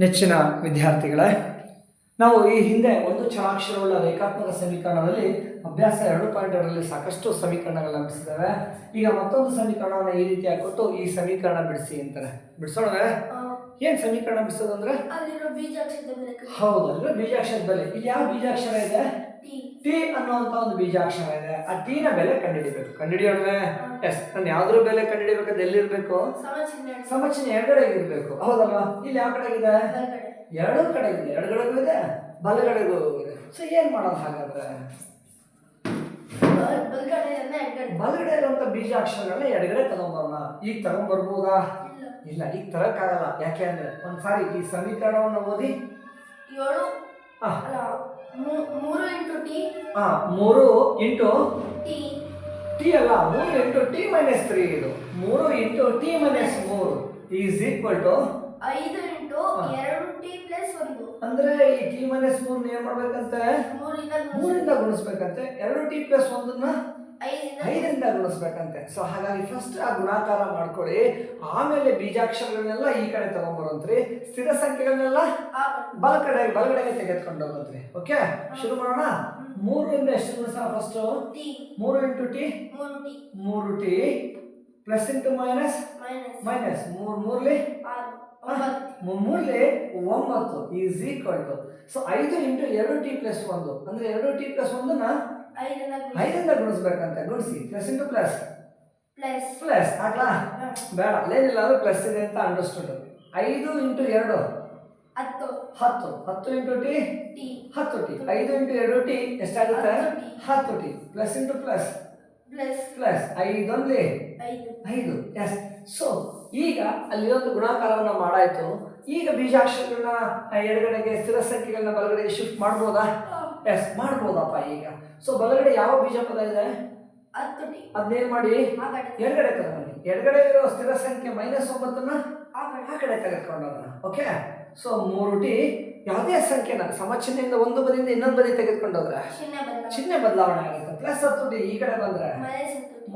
ನೆಚ್ಚಿನ ವಿದ್ಯಾರ್ಥಿಗಳೇ ನಾವು ಈ ಹಿಂದೆ ಒಂದು ಚರಾಕ್ಷರವುಳ್ಳ ರೇಖಾತ್ಮಕ ಸಮೀಕರಣದಲ್ಲಿ ಅಭ್ಯಾಸ ಎರಡು ಪಾಯಿಂಟ್ ಎರಡರಲ್ಲಿ ಸಾಕಷ್ಟು ಸಮೀಕರಣಗಳನ್ನ ಬಿಡಿಸಿದ್ದೇವೆ. ಈಗ ಮತ್ತೊಂದು ಸಮೀಕರಣವನ್ನು ಈ ರೀತಿ ಹಾಕೊಟ್ಟು ಈ ಸಮೀಕರಣ ಬಿಡಿಸಿ ಅಂತಾರೆ. ಬಿಡಿಸೋಣ ಏನು ಸಮೀಕರಣ ಬಿಡಿಸೋದು ಅಂದ್ರೆ ಅಲ್ಲಿರೋ ಬೀಜಾಕ್ಷರದ. ಹೌದು ಬೆಲೆ. ಇಲ್ಲಿ ಯಾವ ಬೀಜಾಕ್ಷರ ಇದೆ? ಟಿ ಅನ್ನುವಂಥ ಅನ್ನುವಂತ ಒಂದು ಬೀಜಾಕ್ಷರ ಇದೆ. ಆ ಟಿ ನ ಬೆಲೆ ಕಂಡುಹಿಡಿಬೇಕು. ಕಂಡುಹಿಡಿಯೋಣ ಎಸ್ ನಾನು ಯಾವ್ದ್ರ ಬೆಲೆ ಕಂಡುಹಿಡಿಬೇಕಾದ್ರೆ ಎಲ್ಲಿರ್ಬೇಕು? ಸಮಚಿನ ಎರಡೆಡೆಗೆ ಇರಬೇಕು ಹೌದಲ್ವಾ? ಇಲ್ಲಿ ಯಾವ ಕಡೆ ಇದೆ? ಎರಡು ಕಡೆ ಇದೆ ಎಡಗಡೆಗೂ ಇದೆ ಬಲಗಡೆಗೂ ಇದೆ. ಸೊ ಏನ್ ಮಾಡೋದು ಹಾಗಾದ್ರೆ? ಬಲಗಡೆ ಇರುವಂತ ಬೀಜಾಕ್ಷರಗಳನ್ನ ಎಡಗಡೆ ತಗೊಂಡ್ಬರೋಣ ಈಗ ತಗೊಂಡ್ಬರ್ಬೋದಾ ಇಲ್ಲ. ಇಲ್ಲ ಈಗ ತರಕ್ಕಾಗಲ್ಲ. ಯಾಕೆ ಅಂದ್ರೆ ಒಂದ್ಸಾರಿ ಈ ಸಮೀಕರಣವನ್ನು ಓದಿ. ಏಳು. ಮೂರು ಇಂಟು ಟಿ? ಆ ಮೂರು ಇಂಟು ಟಿ. ಟಿ ಅಲ್ಲ ಮೂರು ಇಂಟು ಟಿ ಮೈನಸ್ ತ್ರೀ ಇದು. ಮೂರು ಇಂಟು ಟಿ ಮೈನಸ್ ಮೂರು ಈಸ್ ಈಕ್ವಲ್ ಟು ಐದು ಇಂಟು ಎರಡು ಟಿ ಪ್ಲಸ್ ಒಂದು. ಅಂದ್ರೆ ಈ ಟಿ ಮೈನಸ್ ಮೂರ್ನ ಏನ್ ಮಾಡ್ಬೇಕಂತೆ? ಮೂರಿಂದ ಮೂರಿಂದ ಗುಣಿಸ್ಬೇಕಂತೆ. ಎರಡು ಟಿ ಪ್ಲಸ್ ಒಂದನ್ನ ಐದರಿಂದ ಗುಣಿಸ್ಬೇಕಂತೆ. ಸೊ ಹಾಗಾಗಿ ಫಸ್ಟ್ ಆ ಗುಣಾಕಾರ ಮಾಡ್ಕೊಳ್ಳಿ. ಆಮೇಲೆ ಬೀಜಾಕ್ಷರಗಳನ್ನೆಲ್ಲ ಈ ಕಡೆ ತಗೊಂಡ್ಬರಂತ್ರಿ ಸ್ಥಿರ ಸಂಖ್ಯೆಗಳನ್ನೆಲ್ಲ ಬಲ ಕಡೆ ಬಲಗಡೆಗೆ ತೆಗೆದುಕೊಂಡು ಹೋಗಂತ್ರಿ. ಓಕೆ ಶುರು ಮಾಡೋಣ? ಮೂರರಿಂದ ಎಷ್ಟು ಗುಣಿಸೋಣ ಫಸ್ಟ್ ಮೂರು ಇಂಟು ಟಿ? ಮೂರು T. Plus into minus minus ಮೂರು ಮೂರ್ಲಿ? ಮೂರ್ಲಿ ಒಂಬತ್ತು. ಈಸ್ ಈಕ್ವಲ್ ಟು ಸೊ ಐದು ಇಂಟು ಎರಡು ಟಿ ಪ್ಲಸ್ ಒಂದು. ಅಂದ್ರೆ ಎರಡು ಟಿ ಪ್ಲಸ್ ಒಂದನ್ನ ಐದರಿಂದ ಗುಣಿಸ್ಬೇಕಂತ ಗುಣಿಸಿ ಪ್ಲಸ್ ಇಂಟು ಪ್ಲಸ್ ಪ್ಲಸ್ ಆಗ್ಲಾ? ಬೇಡ ಅಲ್ಲೇನಿಲ್ಲ ಅಂದ್ರೆ ಪ್ಲಸ್ ಇದೆ ಅಂತ ಅಂಡರ್ಸ್ಟುಡ್ ಐದು ಇಂಟು ಎರಡು. ಹತ್ತು. ಹತ್ತು. ಹತ್ತು ಇಂಟು ಟಿ ಹತ್ತು ಟಿ ಐದು ಇಂಟು ಎರಡು ಟಿ ಎಷ್ಟಾಗುತ್ತೆ? ಹತ್ತು t. Plus into plus plus ಐದೊಂದ್ಲಿ ಐದು ಎಸ್ ಸೊ ಈಗ ಅಲ್ಲಿರೋದು ಗುಣಾಕಾರವನ್ನ ಮಾಡಾಯ್ತು. ಈಗ ಬೀಜಾಕ್ಷರಗಳನ್ನ ಎಡಗಡೆಗೆ ಸ್ಥಿರ ಸಂಖ್ಯೆಗಳನ್ನ ಬಲಗಡೆಗೆ ಶಿಫ್ಟ್ ಮಾಡ್ಬೋದಾ? ಎಸ್ ಮಾಡ್ಬೋದಪ್ಪ ಈಗ. ಸೊ ಬಲಗಡೆ ಯಾವ ಬೀಜ ಪದ ಇದೆ? ಅದನ್ನೇನ್ ಮಾಡಿ? ಎಡಗಡೆ ತಗೊಂಡು ಎಡಗಡೆ ಇರೋ ಸ್ಥಿರ ಸಂಖ್ಯೆ ಮೈನಸ್ ಒಂಬತ್ತನ್ನ ಆ ಕಡೆ ತೆಗೆದುಕೊಂಡೋಗೋಣ ಓಕೆ ಸೊ ಮೂರು ಟಿ ಯಾವುದೇ ಸಂಖ್ಯೆನ ಸಮಚಿಹ್ನೆಯಿಂದ ಒಂದು ಬದಿಯಿಂದ ಇನ್ನೊಂದು ಬದಿ ತೆಗೆದುಕೊಂಡೋದ್ರೆ ಚಿಹ್ನೆ ಬದಲಾವಣೆ. ಆಗುತ್ತೆ. ಪ್ಲಸ್ ಹತ್ತು ಟಿ ಈ ಕಡೆ ಬಂದ್ರೆ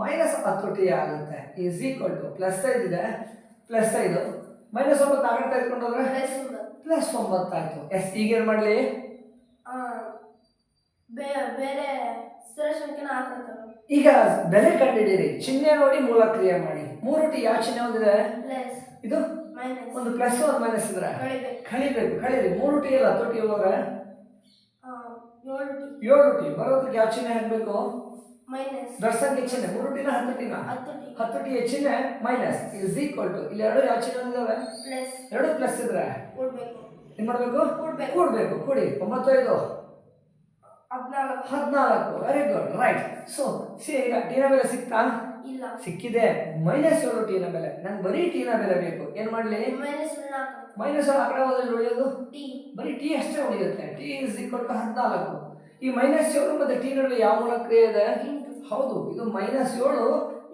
ಮೈನಸ್ ಹತ್ತು ಟಿ ಆಗುತ್ತೆ. ಈಸ್ ಈಕ್ವಲ್ ಟು ಪ್ಲಸ್ ಐದು ಇದೆ. ಪ್ಲಸ್ ಐದು. ಮೈನಸ್ ಒಂಬತ್ತು ಆ ಕಡೆ ತೆಗೆದುಕೊಂಡೋದ್ರೆ ಪ್ಲಸ್ ಒಂಬತ್ತಾಯ್ತು ಎಸ್ ಈಗೇನು ಮಾಡಲಿ? ಬೇರೆ ಈಗ ಬೆಲೆ ಕಂಡಿಡೀರಿ ಚಿಹ್ನೆ ನೋಡಿ ಮೂಲ ಕ್ರಿಯೆ ಮಾಡಿ. ಮೂರು ಟಿ ಯಾವ ಚಿಹ್ನೆ ಒಂದಿದೆ ಇದು? ಒಂದು ಪ್ಲಸ್ ಒಂದು ಮೈನಸ್ ಇದ್ರೆ? ಕಳಿಬೇಕು. ಕಳೀರಿ. ಮೂರು ಟಿ ಹತ್ತು ಟಿ ಹೋದ್ರೆ ಏಳು ಟಿ. ಬರೋದಕ್ಕೆ ಯಾವ ಚಿಹ್ನೆ ಹಾಕಬೇಕು? ಸಂಖ್ಯೆ ಚಿಹ್ನೆ. ಮೂರು ಟಿನ ಹತ್ತು ಟಿನ ಹತ್ತು ಟಿ. ಚಿಹ್ನೆ ಮೈನಸ್ ಇಸ್ ಈಕ್ವಲ್ ಟು ಇಲ್ಲಿ ಎರಡು ಯಾವ ಚಿಹ್ನೆ ಒಂದಿದಾವೆ ಪ್ಲಸ್ ಎರಡು ಪ್ಲಸ್ ಇದ್ರೆ? ಏನ್ ಮಾಡ್ಬೇಕು? ಕೂಡಬೇಕು. ಕೂಡ್ಬೇಕು. ಕೂಡಿ. ಒಂಬತ್ತು ಐದು ಹದಿನಾಲ್ಕು. ಹದಿನಾಲ್ಕು. Very good right so see ಈಗ ಟೀನ ಬೆಲೆ ಸಿಕ್ತಾ? ಇಲ್ಲ. ಸಿಕ್ಕಿದೆ. ಮೈನಸ್ ಏಳು ಟೀನ ಬೆಲೆ. ನಂಗೆ ಬರೀ ಟೀನ ಬೆಲೆ ಬೇಕು. ಏನ್ ಮಾಡ್ಲಿ? ಮೈನಸ್ ಒಂದು ಏಳು ಆ ಕಡೆ ಹೋದ್ರೆ ಉಳಿಯೋದು? ಟಿ ಬರೀ ಟೀ ಅಷ್ಟೇ ಉಳಿಯುತ್ತೆ. ಟೀ ಇಸ್ ಈಕ್ವಲ್ ಟು ಹದಿನಾಲ್ಕು. ಈ ಮೈನಸ್ ಏಳು ಮತ್ತೆ ಟೀ ನಡುವೆ ಯಾವ ಮೂಲ ಕ್ರಿಯೆ ಇದೆ ಹೌದು. ಇದು ಮೈನಸ್ ಏಳು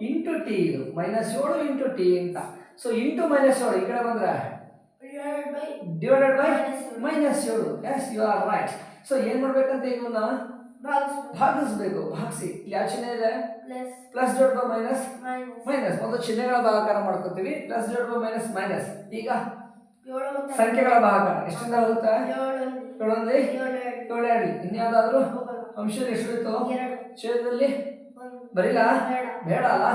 ಇಂಟು ಟಿ ಇದು. ಮೈನಸ್ ಏಳು ಇಂಟು ಟಿ ಅಂತ. ಸೊ ಇಂಟು ಮೈನಸ್ ಏಳು ಈ ಕಡೆ ಬಂದ್ರೆ? ಡಿವೈಡೆಡ್ ಬೈ ಮೈನಸ್ ಏಳು. Yes you are right so ಏನ್ ಮಾಡ್ಬೇಕಂತ ಇವನ್ನ? ಭಾಗಿಸ್ಬೇಕು. ಭಾಗಿಸಿ. ಇಲ್ಲಿ ಯಾವ ಚಿಹ್ನೆ ಇದೆ? Plus dot by minus minus ಒಂದು ಚಿಹ್ನೆಗಳ ಭಾಗಾಕಾರ ಮಾಡ್ಕೊತೀವಿ. Plus dot by minus minus ಈಗ? ಸಂಖ್ಯೆಗಳ ಭಾಗಾಕಾರ. ಎಷ್ಟಿಂದ ಹೋಗುತ್ತೆ ಏಳೊಂದು. ಇನ್ಯಾವುದಾದ್ರು? ಅಂಶ ಎಷ್ಟು ಇತ್ತು ಎರಡು. ಛೇದದಲ್ಲಿ? ಬರೀಲಾ? ಬೇಡ. ಬೇಡ ಅಲ್ಲ?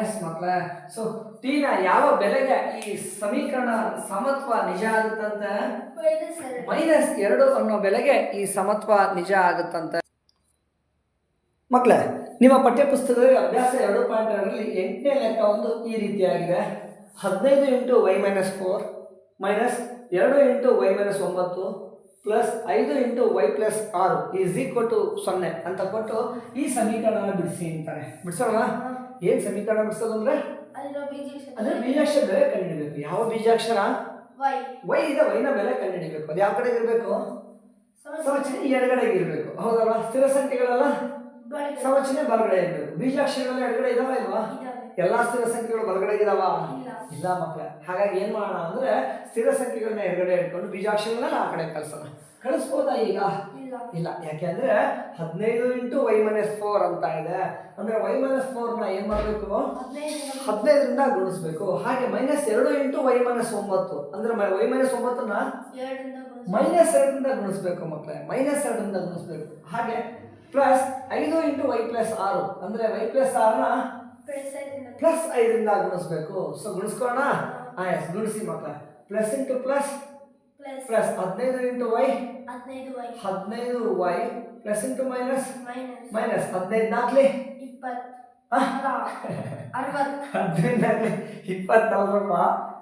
ಎಸ್ ಮಕ್ಕಳ ಸೊ ಟೀನ ಯಾವ ಬೆಲೆಗೆ ಈ ಸಮೀಕರಣ ಸಮತ್ವ ನಿಜ ಆಗುತ್ತಂತ? ಮೈನಸ್ ಎರಡು. ಅನ್ನೋ ಬೆಲೆಗೆ ಈ ಸಮತ್ವ ನಿಜ ಆಗುತ್ತಂತ. ಮಕ್ಕಳೇ ನಿಮ್ಮ ಪಠ್ಯಪುಸ್ತಕದಲ್ಲಿ ಅಭ್ಯಾಸ ಎರಡು ಪಾಯಿಂಟ್ ಎರಡರಲ್ಲಿ ಎಂಟನೇ ಲೆಕ್ಕ ಒಂದು ಈ ರೀತಿಯಾಗಿದೆ. ಹದಿನೈದು into y minus four minus ಎರಡು ಇಂಟು ವೈ ಮೈನಸ್ ಒಂಬತ್ತು ಪ್ಲಸ್ ಐದು ಇಂಟು ವೈ ಪ್ಲಸ್ ಆರು ಈಸ್ ಈಕ್ವಲ್ ಟು ಸೊನ್ನೆ ಅಂತ ಕೊಟ್ಟು ಈ ಸಮೀಕರಣನ ಬಿಡಿಸಿ ಅಂತಾರೆ. ಬಿಡಿಸೋಣ? ಏನು ಸಮೀಕರಣ ಬಿಡಿಸೋದು ಅಂದರೆ? ಅಲ್ಲಿರೋ ಅಂದರೆ ಬೀಜಾಕ್ಷರ ಬೀಜಾಕ್ಷರ ಬೆಲೆ ಕಂಡುಹಿಡಿಬೇಕು ಯಾವ ಬೀಜಾಕ್ಷರ? ವೈ. ವೈ ಇದೆ ವೈನ ಬೆಲೆ ಕಂಡುಹಿಡಿಬೇಕು ಅದು ಯಾವ ಕಡೆ ಇರಬೇಕು? ಸಂರಚನೆ ಎಡಗಡೆಗೆ ಇರಬೇಕು. ಹೌದಲ್ವಾ? ಸ್ಥಿರ ಸಂಖ್ಯೆಗಳೆಲ್ಲ? ಸಂರಚನೆ ಬಲಗಡೆ ಇರಬೇಕು. ಬೀಜಾಕ್ಷರಗಳೆಲ್ಲ ಎಡಗಡೆ ಇದಾವ ಇಲ್ವಾ? ಎಲ್ಲ ಸ್ಥಿರ ಸಂಖ್ಯೆಗಳು ಬಲಗಡೆ ಇದಾವ? ಇಲ್ಲ. ಇಲ್ಲ ಮಕ್ಕಳೇ ಹಾಗಾಗಿ ಏನ್ ಮಾಡೋಣ ಅಂದ್ರೆ ಸ್ಥಿರ ಸಂಖ್ಯೆಗಳನ್ನ ಎಡಗಡೆ ಇಟ್ಕೊಂಡು ಬೀಜಾಕ್ಷರಗಳನ್ನ ಆ ಕಡೆ ಕಳ್ಸೋಣ. ಕಳಿಸ್ಬೋದಾ ಈಗ? ಇಲ್ಲ ಯಾಕೆಂದ್ರೆ ಹದಿನೈದು ಇಂಟು ವೈ ಮೈನಸ್ ಫೋರ್ ಅಂತ ಇದೆ. ಅಂದ್ರೆ ವೈ ಮೈನಸ್ನ ಏನ್ ಮಾಡಬೇಕು? ಹದಿನೈದು ಹದಿನೈದರಿಂದ ಗುಣಿಸ್ಬೇಕು. ಹಾಗೆ ಮೈನಸ್ ಎರಡು ಇಂಟು ವೈ ಮೈನಸ್ ಒಂಬತ್ತು. ಅಂದ್ರೆ ವೈ ಮೈನಸ್ ಒಂಬತ್ತನ್ನ ಮೈನಸ್ ಎರಡರಿಂದ ಗುಣಿಸ್ಬೇಕು ಮಕ್ಕಳೇ. ಮೈನಸ್ ಎರಡರಿಂದ ಗುಣಿಸ್ಬೇಕು. ಹಾಗೆ ಪ್ಲಸ್ ಐದು ಇಂಟು ವೈ ಪ್ಲಸ್ ಆರು. ಅಂದ್ರೆ ವೈ ಪ್ಲಸ್ ಆರನ್ನ ಪ್ಲಸ್ ಐದರಿಂದ ಗುಣಿಸ್ಬೇಕು. ಸೊ ಗುಣಿಸ್ಕೋಣ ಎಸ್ ಗುಣಿಸಿ ಮತ್ತೆ ಪ್ಲಸ್ ಇಂಟು ಪ್ಲಸ್ ಪ್ಲಸ್ ಹದಿನೈದು ಇಂಟು ವೈ ಹದಿನೈದು ವೈ ಹದಿನೈದು y plus into minus minus ಹದಿನೈದು ನಾಲ್ಕಲಿ ಇಪ್ಪತ್ತು. ಹದಿನೈದು ಇಪ್ಪತ್ತಲ್ರಪ್ಪ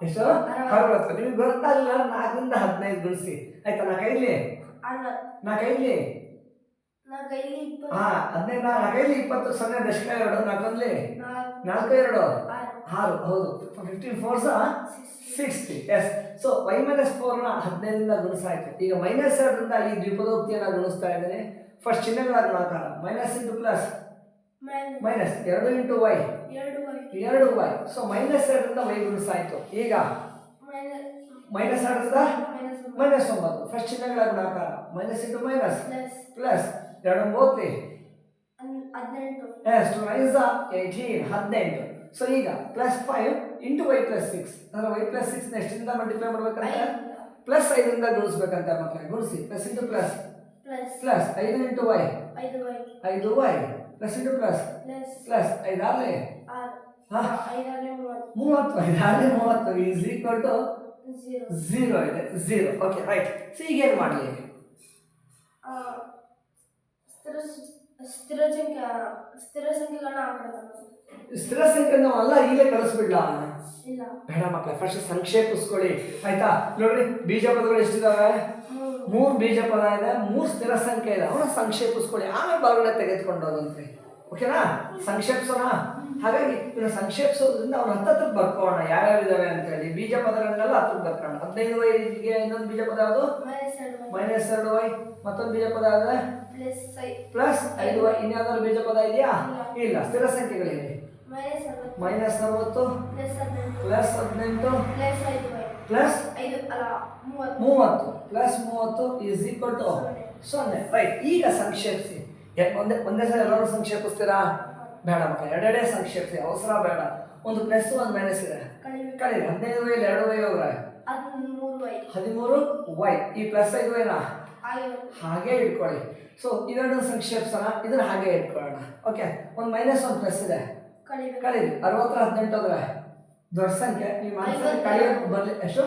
ಎಷ್ಟು? ಅರವತ್ತು. ನಿಮ್ಗೆ ಗೊತ್ತಾಗಲಿಲ್ಲ ನಾಲ್ಕರಿಂದ ಹದಿನೈದು ಗುಣಿಸಿ. ಆಯ್ತಾ ನಾಲ್ಕೈದ್ಲಿ? ಕೈಲಿ ನಾಲ್ಕೈದ್ಲಿ? ಹಾ ಹದಿನೈದು ನಾಲ್ಕೈದ್ಲಿ ಇಪ್ಪತ್ತು ಸೊನ್ನೆ ದಶಕ ಎರಡು ನಾಲ್ಕೊಂದ್ಲಿ? ನಾಲ್ಕು ಎರಡು ಆರು. ಹೌದು. Fifteen fours sixty yes so y minus ಫೋರ್ನ ಹದಿನೈದರಿಂದ ಗುಣಿಸಾಯ್ತು. ಈಗ ಮೈನಸ್ ಎರಡರಿಂದ ಈ ದ್ವಿಪದೋಕ್ತಿಯನ್ನು ಗುಣಿಸ್ತಾ ಇದ್ದೇನೆ. ಫಸ್ಟ್ ಚಿಹ್ನೆಗಳಾದ ಮಾತಾಡ ಮೈನಸ್ ಇಂಟು ಪ್ಲಸ್ ಮೈನಸ್ ಎರಡು ಇಂಟು ವೈ ಎರಡು ವೈ ಸೊ ಮೈನಸ್ ಎರಡರಿಂದ ವೈ ಗುಣಿಸಾಯ್ತು. ಈಗ ಮೈನಸ್ ಎರಡರಿಂದ ಮೈನಸ್ ಒಂಬತ್ತು. ಫಸ್ಟ್ ಚಿಹ್ನೆಗಳ ಗುಣಾಕಾರ. Minus into minus plus plus ಎರಡು ಮೂವತ್ತಿ. ಹದಿನೆಂಟು. ಎಸ್ ಟು ನೈನ್ ಏಯ್ಟೀನ್ ಹದಿನೆಂಟು. ಸೊ ಈಗ plus five into y plus six ಅಂದರೆ ವೈ ಪ್ಲಸ್ ಸಿಕ್ಸ್ ಎಷ್ಟಿಂದ ಮಲ್ಟಿಪ್ಲೈ ಮಾಡ್ಬೇಕಂತ? ಪ್ಲಸ್ ಐದರಿಂದ ಗುಣಿಸ್ಬೇಕಂತ ಮಕ್ಕಳಿಗೆ ಗುಣಿಸಿ. ಪ್ಲಸ್ ಇಂಟು ಪ್ಲಸ್ ಪ್ಲಸ್ ಐದು ಇಂಟು ವೈ ಐದು y plus into plus plus ಐದು ಐದಾರಲಿ ಮೂವತ್ತು. ಐದಾರಲಿ ಮೂವತ್ತು ಈಸ್ ಈಕ್ವಲ್ ಟು ಝೀರೋ ಇದೆ. ಝೀರೋ ಓಕೆ ರೈಟ್ ಸೊ ಈಗೇನು ಮಾಡಲಿ? ಸ್ಥಿರ ಸಂಖ್ಯೆ ಸ್ಥಿರ ಸಂಖ್ಯೆಗಳನ್ನ ಆ ಸ್ಥಿರ ಸಂಖ್ಯೆ ನಾವು ಅಲ್ಲ ಈಗಲೇ ಕಳಿಸ್ಬಿಡ್ಲ ಇಲ್ಲ. ಬೇಡ ಮಕ್ಕಳ ಫಸ್ಟ್ ಸಂಕ್ಷೇಪಿಸ್ಕೊಳ್ಳಿ. ಆಯ್ತಾ? ನೋಡ್ರಿ ಬೀಜ ಪದಗಳು ಎಷ್ಟಿದಾವೆ? ಮೂರು. ಬೀಜ ಪದ ಇದೆ ಮೂರು ಸ್ಥಿರ ಸಂಖ್ಯೆ ಇದೆ. ಅವನ ಸಂಕ್ಷೇಪಿಸ್ಕೊಳ್ಳಿ. ಆಮೇಲೆ ಬಾಗಿಲ ತೆಗೆದುಕೊಂಡು ಹೋಗಂತ್ರಿ ಓಕೆನಾ? ಸಂಕ್ಷೇಪಿಸೋಣ? ಹಾಗಾಗಿ ಇದನ್ನ ಸಂಕ್ಷೇಪಿಸೋದ್ರಿಂದ ಅವ್ನ ಹತ್ತತ್ರ ಬರ್ಕೋಣ ಯಾವ್ಯಾವ ಇದಾವೆ ಅಂತ ಹೇಳಿ ಬೀಜ ಪದಗಳನ್ನೆಲ್ಲ ಹತ್ರ ಬರ್ಕೋಣ ಹದಿನೈದು ವೈಗೆ ಇನ್ನೊಂದು ಬೀಜ ಪದ ಯಾವುದು ಮೈನಸ್ ಎರಡು ವೈ. ಮತ್ತೊಂದು ಬೀಜ ಪದ ಯಾವ್ದು? ಪ್ಲಸ್ ಐದು ವೈ ಇನ್ಯಾವ್ದಾದ್ರು ಬೀಜ ಪದ ಇದೆಯಾ? ಇಲ್ಲ. ಸ್ಥಿರ ಸಂಖ್ಯೆಗಳಿವೆ. ಮೈನಸ್ ಅರವತ್ತು. ಪ್ಲಸ್ ಹದಿನೆಂಟು. ಪ್ಲಸ್ ಮೂವತ್ತು. ಪ್ಲಸ್ ಮೂವತ್ತು ಈಸ್ ಈಕ್ವಲ್ ಟು ಸೊನ್ನೆ. ರೈಟ್ ಈಗ ಸಂಕ್ಷೇಪಿಸಿ. ಒಂದೇ ಒಂದೇ ಸಲ ಎಲ್ಲರೂ ಸಂಕ್ಷೇಪಿಸ್ತೀರಾ? ಬೇಡ ಮಕ್ಕಳು ಎರಡೆರಡೇ ಸಂಕ್ಷೇಪಿಸಿ. ಅವಸರ ಬೇಡ. ಒಂದು ಪ್ಲಸ್ ಒಂದು ಮೈನಸ್ ಇದೆ. ಕಳೀರಿ. ಹದಿನೈದು ವೈ ಎರಡು ವೈ ಹೋಗ್ರೆ. ಹದಿಮೂರು ವೈ. ಈ ಪ್ಲಸ್ ಐದು ವೈನಾ? ಹಾಗೆ ಇಟ್ಕೊಳ್ಳಿ ಸೊ ಇವೆರಡು ಸಂಕ್ಷೇಪಿಸೋಣ ಇದನ್ನ ಹಾಗೆ ಇಟ್ಕೊಳ್ಳೋಣ ಓಕೆ ಒಂದು ಮೈನಸ್ ಒಂದು ಪ್ಲಸ್ ಇದೆ. ಕಳೀರಿ ಅರವತ್ತರ ಹದಿನೆಂಟು ಅಂದ್ರೆ ದೊಡ್ಡ ಸಂಖ್ಯೆ. ನೀವು ಮನಸ್ಸಲ್ಲಿ ಕಳಿಯೋದು ಬರಲಿ. ಎಷ್ಟು?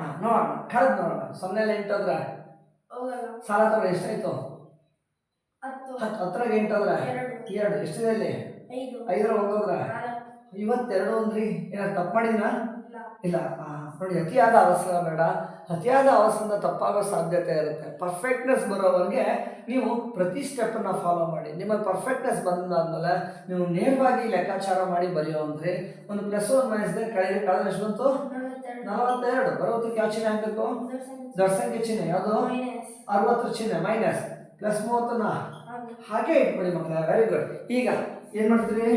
ಹಾಂ ನೋಡೋಣ. ಕಳೆದು ನೋಡೋಣ. ಸೊನ್ನೆ ಎಂಟು ಹೋಗಲ್ಲ. ಸಾಲ ತಗೊಳ್ಳಿ. ಎಷ್ಟಾಯ್ತು? ಹತ್ತು. ಹತ್ತರಾಗ ಎಂಟು ಹೋದ್ರೆ ಎರಡು. ಎಷ್ಟಿದೆ ಅಲ್ಲಿ? ಐದು. ಐದರ ಒಂದು ಹೋದ್ರೆ ನಾಲ್ಕು. ಇವತ್ತೆರಡು ಅಂದ್ರಿ. ಏನಾದ್ರು ತಪ್ಪು ಮಾಡಿದ್ನಾ? ಇಲ್ಲ ನೋಡಿ ಅತಿಯಾದ ಅವಸರ ಬೇಡ. ಅತಿಯಾದ ಅವಸರದಿಂದ ತಪ್ಪಾಗೋ ಸಾಧ್ಯತೆ ಇರುತ್ತೆ. ಪರ್ಫೆಕ್ಟ್ನೆಸ್ ಬರೋವರೆಗೆ ನೀವು ಪ್ರತಿ ಸ್ಟೆಪ್ಪನ್ನು ಫಾಲೋ ಮಾಡಿ. ನಿಮ್ಮಲ್ಲಿ ಪರ್ಫೆಕ್ಟ್ನೆಸ್ ಬಂದಾದ್ಮೇಲೆ ನೀವು ನೇರವಾಗಿ ಲೆಕ್ಕಾಚಾರ ಮಾಡಿ ಬರೆಯೋ ಅಂದರೆ ಒಂದು ಪ್ಲಸ್ ಒನ್ ಮೈನಸ್ ಇದೆ ಕಳೆದ ಕಳೆದ ಎಷ್ಟು ಬಂತು? ನಲವತ್ತೆರಡು. ಬರೋದು ಬರೋದಕ್ಕೆ ಯಾವ ಚಿಹ್ನೆ ಹಾಕಬೇಕು? ದೊಡ್ಡ ಸಂಖ್ಯೆ ಚಿಹ್ನೆ. ಯಾವುದು? ಅರವತ್ತರ ಚಿಹ್ನೆ ಮೈನಸ್ ಪ್ಲಸ್ ಮೂವತ್ತನ್ನ? ಹಾಗೆ ಇಟ್ಕೊಳ್ಳಿ ಮಕ್ಕಳ. ವೆರಿ ಗುಡ್ ಈಗ ಏನು ಮಾಡ್ತೀರಿ?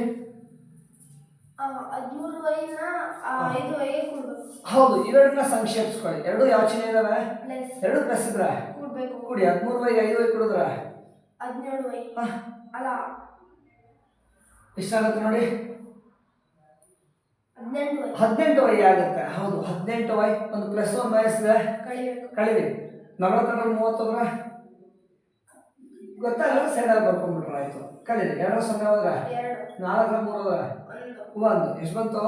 ಹದಿಮೂರು ವೈನ ಐದು ಕೊಡ್ಬೇಕು ಹೌದು ಇವೆರಡನ್ನ ಸಂಕ್ಷೇಪಿಸ್ಕೊಳ್ಳಿ. ಎರಡು ಯಾವ ಚಿಹ್ನೆ ಇದಾವೆ? ಎರಡು ಪ್ಲಸ್ ಇದ್ರ? ಕೊಡ್ಬೇಕು. ಕುಡಿ ಹದಿಮೂರು ವೈ ಐದು ವೈ ಕುಡಿದ್ರ? ಹದಿನೇಳು ವೈ. ಅಲ್ಲ. ಎಷ್ಟಾಗುತ್ತೆ ನೋಡಿ? ಹದಿನೆಂಟು ವೈ. ಆಗುತ್ತೆ. ಹೌದು ಹದಿನೆಂಟು ವೈ ಒಂದು ಪ್ಲಸ್ ಒಂದು ಮೈನಸ್ ಇದೆ. ಕಳಿಬೇಕು. ನಲವತ್ತೆರಡು ಮೂವತ್ತೊಂದ್ರೆ? ಗೊತ್ತಾಗಲ್ಲ ಸೈಡಲ್ಲಿ ಬರ್ಕೊಂಡ್ಬಿಟ್ರೆ ಆಯ್ತು. ಕಳೀರಿ ಎರಡು ಸೊನ್ನೆ ಹೋದ್ರ? ನಾಲ್ಕರ ಮೂರು ಹೋದ್ರ? ಒಂದು. ಎಷ್ಟು ಬಂತು?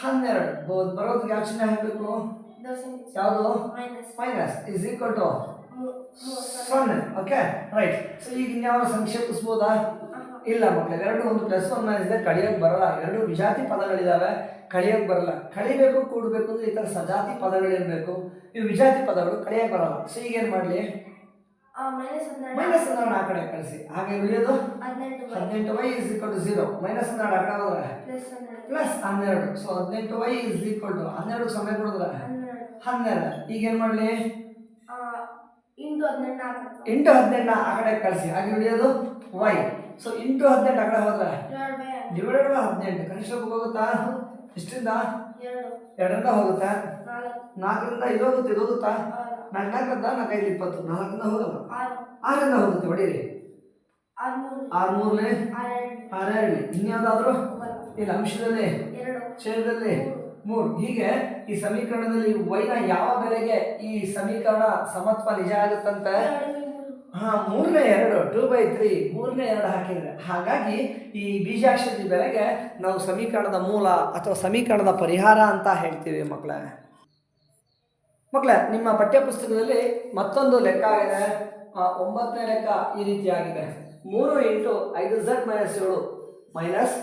ಹನ್ನೆರಡು. ಬರೋದಕ್ಕೆ ಯಾವ ಚಿಹ್ನೆ ಹಾಕಬೇಕು? ಯಾವುದು? ಮೈನಸ್. ಇಸ್ ಈಕ್ವಲ್ ಟು ಸೊನ್ನೆ. ಓಕೆ ರೈಟ್ ಸೊ ಈಗ ಇನ್ಯಾವ ಸಂಕ್ಷೇಪಿಸ್ಬೋದಾ ಇಲ್ಲ ಮಕ್ಕಳು ಎರಡು ಒಂದು ಪ್ಲಸ್ ಒನ್ ಮೈನಸ್ ಇದೆ ಕಳಿಯೋಕೆ ಬರಲ್ಲ. ಎರಡು ವಿಜಾತಿ ಪದಗಳಿದ್ದಾವೆ ಕಳಿಯೋಕೆ ಬರಲ್ಲ. ಕಳಿಬೇಕು ಕೂಡಬೇಕು ಅಂದ್ರೆ ಈ ಥರ ಸಜಾತಿ ಪದಗಳಿರಬೇಕು. ಇವು ವಿಜಾತಿ ಪದಗಳು ಕಳಿಯೋಕೆ ಬರಲ್ಲ. ಸೊ ಈಗ ಏನು ಮಾಡಲಿ? ಮೈನಸ್ ಹನ್ನೆರಡು ಆ ಕಡೆ ಕಳಿಸಿ. ಹಾಗೆ ಉಳಿಯೋದು? ಹದಿನೆಂಟು y is equal to zero minus ಹನ್ನೆರಡು ಆ ಕಡೆ ಹೋದ್ರೆ? ಪ್ಲಸ್ ಹನ್ನೆರಡು. ಸೊ ಹದಿನೆಂಟು ವೈ ಇಸ್ ಈಕ್ವಲ್ ಟು ಹನ್ನೆರಡು ಸಮಯ ಕೊಡಿದ್ರೆ? ಹನ್ನೆರಡು. ಈಗೇನು ಈಗ ಏನು ಮಾಡಲಿ? ಎಂಟು ಹದಿನೆಂಟು ಆ ಕಡೆ ಕಳಿಸಿ. ಹಾಗೆ ಉಳಿಯೋದು? ವೈ ಸೊ ಇಂಟು ಹದಿನೆಂಟು ಆ ಕಡೆ ಹೋದ್ರೆ? ಡಿವೈಡೆಡ್ ಬೈ ಹದಿನೆಂಟು. ಕನಿಷ್ಠ ಹೋಗುತ್ತಾ? ಇಷ್ಟರಿಂದ ಎರಡರಿಂದ ಹೋಗುತ್ತಾ? ನಾಲ್ಕು. ನಾಲ್ಕರಿಂದ ಇದು ಹೋಗುತ್ತೆ. ಇದು ಹೋಗುತ್ತಾ? ಆರು ನಾಲ್ಕು ನಾಲ್ಕೈದು ಇಪ್ಪತ್ತು ನಾಲ್ಕನ್ನ ಹೋಗಲ್ಲ ಆರನ್ನ ಹೋಗುತ್ತೆ ಹೊಡೀರಿ ಆರು ಮೂರು ಆರು ಮೂರನೇ ಆರು ಎರಡು ಆರು ಎರಡು ಇನ್ಯಾವುದಾದ್ರು ಇಲ್ಲ ಅಂಶದಲ್ಲಿ. ಛೇದದಲ್ಲಿ ಮೂರು. ಹೀಗೆ ಈ ಸಮೀಕರಣದಲ್ಲಿ ವೈನ ಯಾವ ಬೆಲೆಗೆ ಈ ಸಮೀಕರಣ ಸಮತ್ವ ನಿಜ ಆಗುತ್ತಂತೆ? ಹಾ ಮೂರನೇ ಎರಡು ಟೂ ಬೈ ತ್ರೀ ಮೂರನೇ ಎರಡು ಹಾಕಿದ್ರೆ. ಹಾಗಾಗಿ ಈ ಬೀಜಾಕ್ಷರದ ಬೆಲೆಗೆ ನಾವು ಸಮೀಕರಣದ ಮೂಲ ಅಥವಾ ಸಮೀಕರಣದ ಪರಿಹಾರ ಅಂತ ಹೇಳ್ತೀವಿ ಮಕ್ಕಳೇ ಮಕ್ಕಳೇ ನಿಮ್ಮ ಪಠ್ಯಪುಸ್ತಕದಲ್ಲಿ ಮತ್ತೊಂದು ಲೆಕ್ಕ ಇದೆ ಒಂಬತ್ತನೇ ಲೆಕ್ಕ ಈ ರೀತಿಯಾಗಿದೆ ಮೂರು ಇಂಟು ಐದು ಝಡ್ ಮೈನಸ್ ಏಳು ಮೈನಸ್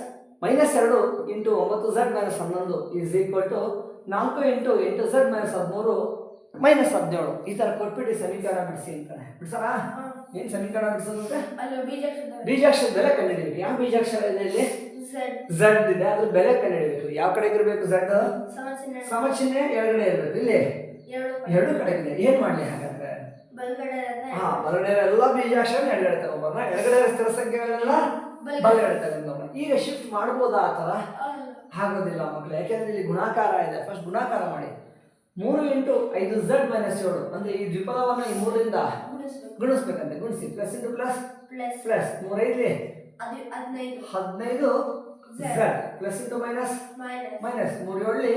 ಮೈನಸ್ ಎರಡು ಇಂಟು ಒಂಬತ್ತು ಝಡ್ ಮೈನಸ್ ಹನ್ನೊಂದು ಈಸ್ ಈಕ್ವಲ್ ಟು ನಾಲ್ಕು ಇಂಟು ಎಂಟು ಝಡ್ ಮೈನಸ್ ಹದಿಮೂರು ಮೈನಸ್ ಹದಿನೇಳು. ಈ ಥರ ಕೊಟ್ಬಿಟ್ಟು ಸಮೀಕರಣ ಬಿಡಿಸಿ ಅಂತಾನೆ ಬಿಡ್ಸಾರ ಏನು ಸಮೀಕರಣ ಬಿಡಿಸೋದಂತೆ ಅಲ್ಲಿ ಬೀಜಾಕ್ಷರ. ಬೀಜಾಕ್ಷರ ಬೆಲೆ ಕಂಡುಹಿಡಿಬೇಕು. ಯಾವ ಬೀಜಾಕ್ಷರ ಇದೆ ಇಲ್ಲಿ? ಝೆಡ್. ಇದೆ. ಅದ್ರ ಬೆಲೆ ಕಂಡುಹಿಡಿಬೇಕು. ಯಾವ ಕಡೆ ಇರಬೇಕು ಝಡ್? ಸಮಚಿಹ್ನೆ ಎರಡನೇ ಎಡಗಡೆ ಇರಬೇಕು. ಇಲ್ಲಿ. ಎರಡು ಕಡೆ ಕಡೆಗಿದೆ ಏನ್ ಮಾಡ್ಲಿ ಹಾಗಾದ್ರೆ? ಹಾ ಬಲಗಡೆ ಎಲ್ಲ ಬೀಜಾಕ್ಷರ ಎಡಗಡೆ ತಗೊಂಡ್ಬರೋಣ ಎಡಗಡೆ ಸ್ಥಿರ ಸಂಖ್ಯೆಗಳೆಲ್ಲ ಬಲಗಡೆ. ತಗೊಂಡ್ಬರೋಣ ಈಗ ಶಿಫ್ಟ್ ಮಾಡ್ಬೋದ ಆ ಥರ? ಆಗೋದಿಲ್ಲ ಮಕ್ಕಳು ಯಾಕೆಂದ್ರೆ ಇಲ್ಲಿ ಗುಣಾಕಾರ ಇದೆ. ಫಸ್ಟ್ ಗುಣಾಕಾರ ಮಾಡಿ. ಮೂರು ಇಂಟು ಐದು ಝಡ್ ಮೈನಸ್ ಏಳು. ಅಂದ್ರೆ ಈ ದ್ವಿಪದವನ್ನ ಈ ಮೂರರಿಂದ ಗುಣಿಸ್ಬೇಕು. ಗುಣಿಸ್ಬೇಕಂತೆ. ಗುಣಿಸಿ. ಪ್ಲಸ್ ಇಂಟು ಪ್ಲಸ್ ಪ್ಲಸ್ ಮೂರೈದ್ಲಿ ಅದು ಹದಿನೈದು. Z plus into minus minus minus ಮೂರು ಏಳ್ಲಿ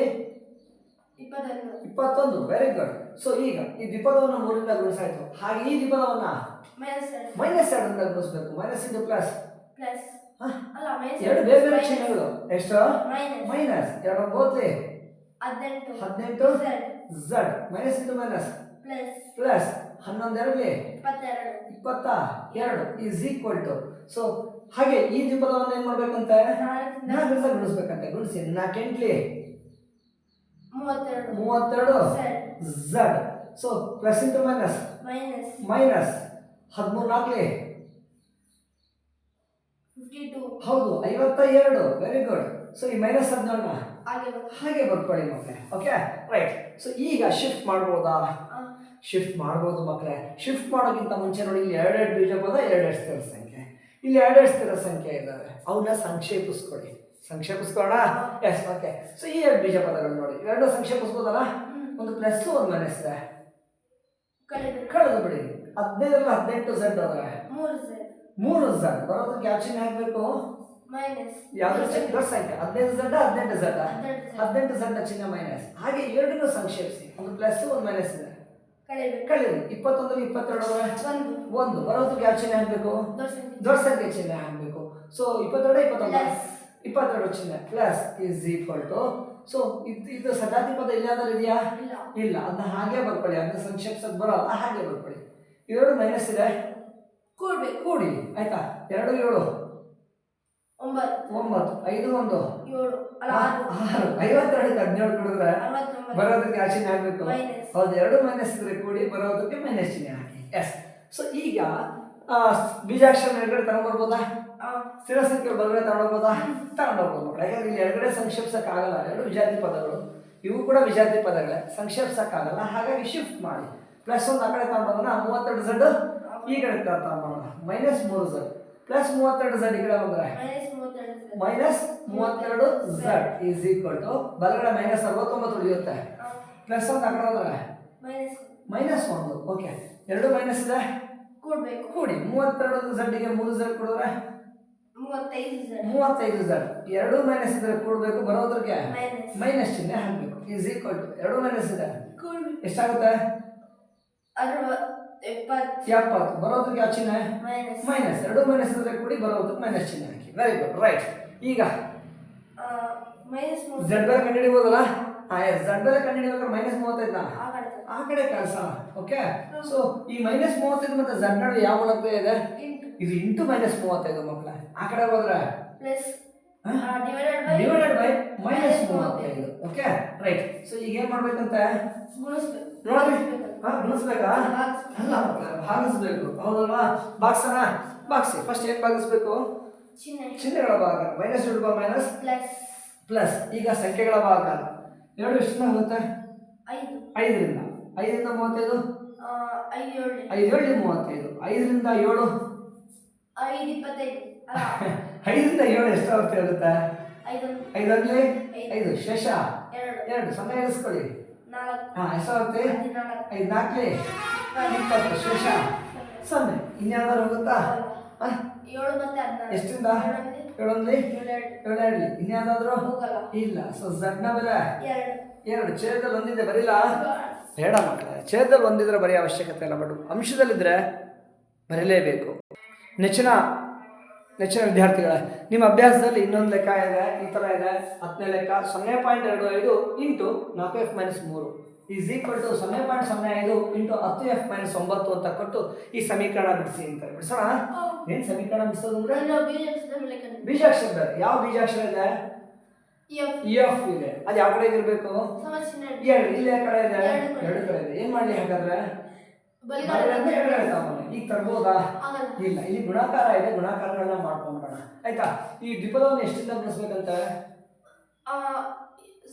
ಇಪ್ಪತ್ತೊಂದು. ವೆರಿ ಗುಡ್ ಸೊ ಈಗ ಈ ದ್ವಿಪದವನ್ನು ಮೂರಿಂದ ಗುಣಿಸಾಯ್ತು. ಹಾಗೆ ಈ ದ್ವಿಪದವನ್ನ ಮೈನಸ್ ಎರಡು. ಮೈನಸ್ ಎರಡರಿಂದ ಗುಣಿಸಬೇಕು. Minus into plus? ಪ್ಲಸ್. ಹ? ಅಲ್ಲ ಮೈನಸ್ ಎರಡು ಬೇರೆ ಬೇರೆ ಚಿಹ್ನೆಗಳು. ಎಷ್ಟು? ಮೈನಸ್. ಎರಡು ಓದ್ಲಿ ಹದಿನೆಂಟು. ಹದಿನೆಂಟು? Z minus into minus? Plus. ಹನ್ನೊಂದೆರಡಲಿ ಇಪ್ಪತ್ತೆರಡು. ಇಪ್ಪತ್ತ? ಎರಡು. ಈಸ್ ಈಕ್ವಲ್ ಟು ಸೊ ಹಾಗೆ ಈ ದ್ವಿಪದವನ್ನು ಏನ್ ಮಾಡ್ಬೇಕಂತೆ? ನಾಲ್ಕರಿಂದ ಗುಣಿಸ್ಬೇಕಂತೆ. ಗುಣಿಸಿ ನಾಲ್ಕೆಂಟ್ಲಿ. ಮೂವತ್ತೆರಡು. Z so plus into minus minus minus ಹದಿಮೂರು ನಾಲ್ಕು ಹೌದು ಐವತ್ತ ಎರಡು ವೆರಿ ಗುಡ್ ಸೊ ಈ ಮೈನಸ್ ಹದಿನೇಳನ್ನ ಹಾಗೆ ಬರ್ಕೊಳ್ಳಿ ಮಕ್ಕಳೇ. ಓಕೆ ರೈಟ್ ಸೊ ಈಗ ಶಿಫ್ಟ್ ಮಾಡ್ಬೋದಾ? ಶಿಫ್ಟ್ ಮಾಡ್ಬೋದು ಮಕ್ಕಳೇ. ಶಿಫ್ಟ್ ಮಾಡೋಕ್ಕಿಂತ ಮುಂಚೆ ನೋಡಿ ಇಲ್ಲಿ ಎರಡೆರಡು ಬೀಜ ಪದ ಎರಡೆರಡು ಸ್ಥಿರ ಸಂಖ್ಯೆ. ಇಲ್ಲಿ ಎರಡೆರಡು ಸ್ಥಿರ ಸಂಖ್ಯೆ ಇದ್ದಾವೆ. ಅವನ್ನ ಸಂಕ್ಷೇಪಿಸ್ಕೊಡಿ ಸಂಕ್ಷೇಪಿಸ್ಕೊಳ್ಳೋಣ? ಎಸ್ ಓಕೆ ಸೊ ಈ ಎರಡು ಬೀಜ ಪದಗಳು ನೋಡಿ. ಇವೆರಡು ಸಂಕ್ಷೇಪಿಸ್ಬೋದಲ್ಲ? ಒಂದು ಪ್ಲಸ್ ಒಂದು ಮೈನಸ್ ಇದೆ ಕಳೆದು. ಬಿಡಿ. ಹದಿನೈದರಲ್ಲಿ ಹದಿನೆಂಟು ಸೆಂಟ್ ಅದಾವೆ ಮೂರು ಸೆಂಟ್ ಬರೋದು ಕ್ಯಾಪ್ಷನ್ ಹಾಕ್ಬೇಕು ಯಾವ್ದು ದೊಡ್ಡ ಸಂಖ್ಯೆ. ಹದಿನೈದು ಸೆಂಟ ಹದಿನೆಂಟು ಸೆಂಟ ಹದಿನೆಂಟು ಝಡ್ ಚಿಹ್ನೆ ಮೈನಸ್ ಹಾಗೆ ಎರಡನ್ನೂ ಸಂಕ್ಷೇಪಿಸಿ. ಒಂದು ಪ್ಲಸ್ ಒಂದು ಮೈನಸ್ ಇದೆ ಕಳೆದು. ಕಳೀರಿ ಇಪ್ಪತ್ತೊಂದರಲ್ಲಿ ಇಪ್ಪತ್ತೆರಡು. ಒಂದು. ಬರೋದು ಯಾವ ಚಿಹ್ನೆ ಹಾಕಬೇಕು? ದೊಡ್ಡ ಸಂಖ್ಯೆ. ಚಿನ್ನ ಹಾಕ್ಬೇಕು ಚಿಹ್ನೆ ಹಾಕಬೇಕು. ಸೊ ಇಪ್ಪತ್ತೆರಡು ಇಪ್ಪತ್ತೊಂದು. ಇಪ್ಪತ್ತೆರಡು ಚಿಹ್ನೆ plus is equal to so ಇದು ಇದು ಸಜಾತಿ ಪದ ಇಲ್ಲಾದ್ರೂ ಇದೆಯಾ? ಇಲ್ಲ. ಅದನ್ನ ಹಾಗೆ ಬರ್ಕೊಳ್ಳಿ. ಅದನ್ನ ಸಂಕ್ಷೇಪಿಸೋದು ಬರೋಲ್ಲ ಹಾಗೆ ಬರ್ಕೊಳ್ಳಿ. ಎರಡು ಮೈನಸ್ ಇದೆ? ಕೂಡಿ ಕೂಡಿ. ಆಯ್ತಾ? ಎರಡು ಏಳು? ಒಂಬತ್ತು. ಒಂಬತ್ತು. ಐದು ಒಂದು? ಏಳು. ಆರು. ಐವತ್ತೆರಡಕ್ಕೆ ಹದಿನೇಳು ಕೊಡಿದ್ರೆ ಬರೋದಕ್ಕೆ ಯಾವ ಚಿಹ್ನೆ ಹಾಕಬೇಕು ಹೌದು ಎರಡು ಮೈನಸ್ ಇದ್ರೆ ಕೂಡಿ ಬರೋದಕ್ಕೆ ಮೈನಸ್ ಚಿಹ್ನೆ ಹಾಕಿ. ಎಸ್ ಸೊ ಈಗ ಬೀಜಾಕ್ಷರ ಎರಡು ತಗೊಂಡ್ಬರ್ಬೋದಾ ಸ್ಥಿರ ಸಂಖ್ಯೆ ಬಲಗಡೆ ತಗೊಂಡೋಗ್ಬೋದಾ ತಗೊಂಡೋಗ್ಬೋದು ನೋಡ್ರಿ. ಯಾಕಂದ್ರೆ ಇಲ್ಲಿ ಎಡಗಡೆ ಸಂಕ್ಷೇಪಿಸಕ್ ಆಗಲ್ಲ ಎರಡು ವಿಜಾತಿ ಪದಗಳು. ಇವು ಕೂಡ ವಿಜಾತಿ ಪದಗಳೇ. ಸಂಕ್ಷೇಪಿಸಕ್ ಆಗಲ್ಲ ಹಾಗಾಗಿ ಶಿಫ್ಟ್ ಮಾಡಿ. ಪ್ಲಸ್ ಒಂದು ಆ ಕಡೆ ತಗೊಂಡೋಗೋಣ ಮೂವತ್ತೆರಡು ಝಡ್ ಈ ಕಡೆ ತಗೊಂಡೋಗೋಣ ಮೈನಸ್ ಮೂರು ಝಡ್ ಪ್ಲಸ್ ಮೂವತ್ತೆರಡು ಝಡ್ ಈ ಕಡೆ ಬಂದ್ರೆ? ಮೈನಸ್ ಮೂವತ್ತೆರಡು ಝೆಡ್ ಈಸ್ ಈಕ್ವಲ್ ಟು ಬಲಗಡೆ ಮೈನಸ್ ಅರವತ್ತೊಂಬತ್ತು ಉಳಿಯುತ್ತೆ. ಪ್ಲಸ್ ಒಂದು ಆ ಕಡೆ ಹೋದ್ರೆ? ಮೈನಸ್ ಮೈನಸ್ ಒಂದು. ಓಕೆ ಎರಡು ಮೈನಸ್ ಇದೆ? ಕೂಡ್ಬೇಕು. ಕೂಡಿ. ಮೂವತ್ತೆರಡು ಝಡ್ಗೆ ಮೂರು ಝಡ್ ಕೊಡಿದ್ರೆ? ಮೂವತ್ತೈದು ಝೆಡ್ ಮೂವತ್ತೈದು ಎರಡು ಮೈನಸ್ ಇದ್ರೆ ಕೂಡಬೇಕು ಬರೋದ್ರಿಗೆ ಮೈನಸ್ ಚಿಹ್ನೆ ಹಾಕಬೇಕು. ಈಸ್ ಈಕ್ವಲ್ ಟು ಎರಡು ಮೈನಸ್ ಇದೆ. ಎಷ್ಟಾಗುತ್ತೆ? ಎಪ್ಪತ್ತು. ಬರೋದಕ್ಕೆ ಯಾವ ಚಿಹ್ನೆ? ಮೈನಸ್ ಎರಡು ಮೈನಸ್ ಇದ್ರೆ ಕೂಡಿ ಬರೋದಕ್ಕೆ ಮೈನಸ್ ಚಿಹ್ನೆ ಹಾಕಿ. ವೆರಿ ಗುಡ್ ರೈಟ್ ಈಗ ಝಡ್ ಬೇರೆ ಕಂಡುಹಿಡಿಬೋದಲ್ಲ? ಝಡ್ ಬೇರೆ ಕಂಡುಹಿಡಿಬೇಕಾದ್ರೆ ಮೈನಸ್ ಮೂವತ್ತೈದನ್ನ ಆ ಕಡೆ ಆ ಕಡೆ ಕಳ್ಸೋಣ ಓಕೆ ಸೊ ಈ ಮೈನಸ್ ಮೂವತ್ತೈದು ಮತ್ತೆ ಝಡ್ ನಡುವೆ ಯಾವ ಗುಣಕ್ಕೆ ಇದೆ? ಇದು ಇಂಟು ಮೈನಸ್ ಮೂವತ್ತೈದು ಮಕ್ಕಳ. ಆ ಕಡೆ ಹೋದ್ರೆ? Plus? Divided by by minus ಮೂವತ್ತೈದು. ಓಕೆ ರೈಟ್ ಸೊ ಈಗ ಏನ್ ಮಾಡ್ಬೇಕಂತ? ಗುಣಿಸ್ಬೇಕು. ಅಲ್ಲ ಭಾಗಿಸ್ಬೇಕು. ಹೌದಲ್ವಾ? ಬಾಕ್ಸನ ಬಾಕ್ಸಿ ಫಸ್ಟ್ ಏನ್ ಭಾಗಿಸ್ಬೇಕು? ಚಿಹ್ನೆ. ಚಿಹ್ನೆಗಳ ಭಾಗ. ಮೈನಸ್ ಎರಡು ಮೈನಸ್ ಪ್ಲಸ್ ಪ್ಲಸ್ ಈಗ ಸಂಖ್ಯೆಗಳ ಭಾಗ. ಎರಡು ಎಷ್ಟು ಹೋಗುತ್ತೆ ಐದು. ಐದರಿಂದ. ಐದರಿಂದ ಮೂವತ್ತೈದು? ಐದು ಏಳು ಮೂವತ್ತೈದು. ಐದರಿಂದ ಏಳು? ಐದು ಇಪ್ಪತ್ತೈದು. ಐದರಿಂದ ಏಳು ಎಷ್ಟು ಆಗುತ್ತೆ ಐದರಲ್ಲಿ ಐದು. ಶೇಷ? ಎರಡು. ಸಮಯ ಇಳಿಸ್ಕೊಳ್ಳಿ ಹಾ ಎಷ್ಟಾಗುತ್ತೆ ಐದು ನಾಲ್ಕಲಿ ಇಪ್ಪತ್ತು. ಶೇಷ? ಸೊನ್ನೆ. ಇನ್ಯಾವ್ದಾರು ಹೋಗುತ್ತಾ? ಎಷ್ಟಿಂದ? ಏಳೊಂದು, ಏಳೊಂದ್ಲಿ? ಏಳೆರಡು ಏಳೆರಡ್ಲಿ ಇನ್ಯಾವ್ದಾದ್ರು? ಇಲ್ಲ. ಸೊ ಝಡ್ನ ಬೆಲೆ ಎರಡು. ಛೇದದಲ್ಲಿ ಒಂದಿದೆ ಬರೀಲ್ಲ? ಬೇಡ ಮಕ್ಕಳೇ. ಛೇದದಲ್ಲಿ ಒಂದಿದ್ರೆ ಬರೀ ಅವಶ್ಯಕತೆ ಇಲ್ಲ ಬಟ್ ಅಂಶದಲ್ಲಿದ್ದರೆ ಬರೀಲೇಬೇಕು. ನೆಚ್ಚಿನ ನೆಚ್ಚಿನ ವಿದ್ಯಾರ್ಥಿಗಳೇ ನಿಮ್ಮ ಅಭ್ಯಾಸದಲ್ಲಿ ಇನ್ನೊಂದು ಲೆಕ್ಕ ಇದೆ ಈ ಥರ ಇದೆ. ಹತ್ತನೇ ಲೆಕ್ಕ ಸೊನ್ನೆ ಪಾಯಿಂಟ್ ಎರಡು ಐದು ಇಂಟು ನಾಲ್ಕು ಎಫ್ ಮೈನಸ್ ಮೂರು. ಈಸ್ ಈಕ್ವಲ್ ಟು ಸೊನ್ನೆ ಪಾಯಿಂಟ್ ಸೊನ್ನೆ ಐದು ಇಂಟು ಹತ್ತು ಎಫ್ ಮೈನಸ್ ಒಂಬತ್ತು ಅಂತ ಕೊಟ್ಟು ಈ ಸಮೀಕರಣ ಬಿಡಿಸಿ ಅಂತ ಬಿಡಿಸೋಣ? ಏನು ಸಮೀಕರಣ ಬಿಡಿಸೋದು ಅಂದರೆ? ಬೀಜಾಕ್ಷರ ಇದೆ. ಯಾವ ಬೀಜಾಕ್ಷರ ಇದೆ? ಎಫ್ ಇ ಎಫ್ ಇದೆ. ಅದು ಯಾವ ಕಡೆ ಇರಬೇಕು? ಎರಡು. ಇಲ್ಲಿ ಕಡೆ ಇದೆ? ಎರಡು ಕಡೆ. ಇದೆ. ಏನು ಮಾಡ್ಲಿ ಹಾಗಾದ್ರೆ? ಈಗ ತರ್ಬೋದಾ? ಇಲ್ಲ ಇಲ್ಲಿ ಗುಣಾಕಾರ ಇದೆ ಗುಣಾಕಾರಗಳನ್ನ ಮಾಡ್ಕೊಂಡ್ಬೋಣ ಆಯ್ತಾ? ಈ ದ್ವಿಪದವನ್ನು ಎಷ್ಟಿಂದ ಗುಣಿಸ್ಬೇಕಂತ?